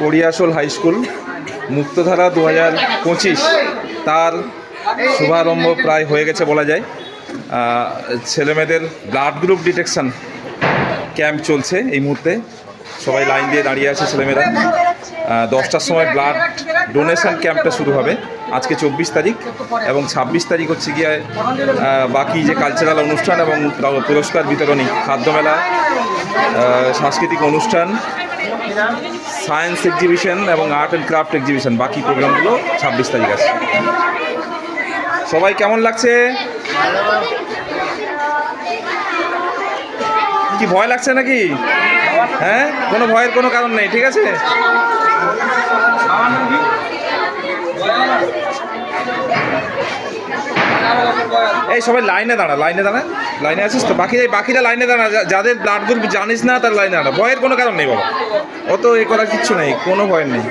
কড়িয়াশোল high school মুক্তধারা দু হাজার পঁচিশ। তার শুভারম্ভ প্রায় হয়ে গেছে বলা যায়। ছেলেমেয়েদের ব্লাড গ্রুপ ডিটেকশন ক্যাম্প চলছে এই মুহূর্তে। সবাই লাইন দিয়ে দাঁড়িয়ে আছে ছেলেমেয়েরা। দশটার সময় ব্লাড ডোনেশন ক্যাম্পটা শুরু হবে আজকে চব্বিশ তারিখ এবং ছাব্বিশ তারিখ হচ্ছে গিয়ে বাকি যে কালচারাল অনুষ্ঠান এবং পুরস্কার বিতরণী খাদ্যমেলা সাংস্কৃতিক অনুষ্ঠান সায়েন্স এক্সিবিশন এবং আর্ট অ্যান্ড ক্রাফট এক্সিবিশন বাকি প্রোগ্রামগুলো ছাব্বিশ তারিখ আছে। সবাই কেমন লাগছে? কি ভয় লাগছে নাকি? হ্যাঁ? কোনো ভয়ের কোনো কারণ নেই, ঠিক আছে? এই সবাই লাইনে দাঁড়া লাইনে দাঁড়া, লাইনে আছিস তো? বাকি বাকিরা লাইনে দাঁড়া যাদের ব্লাড গ্রুপ জানিস না, তার লাইনে দাঁড়া। ভয়ের কোনো কারণ নেই বাবা। অত এ করার কিচ্ছু নেই, কোনো ভয় নেই।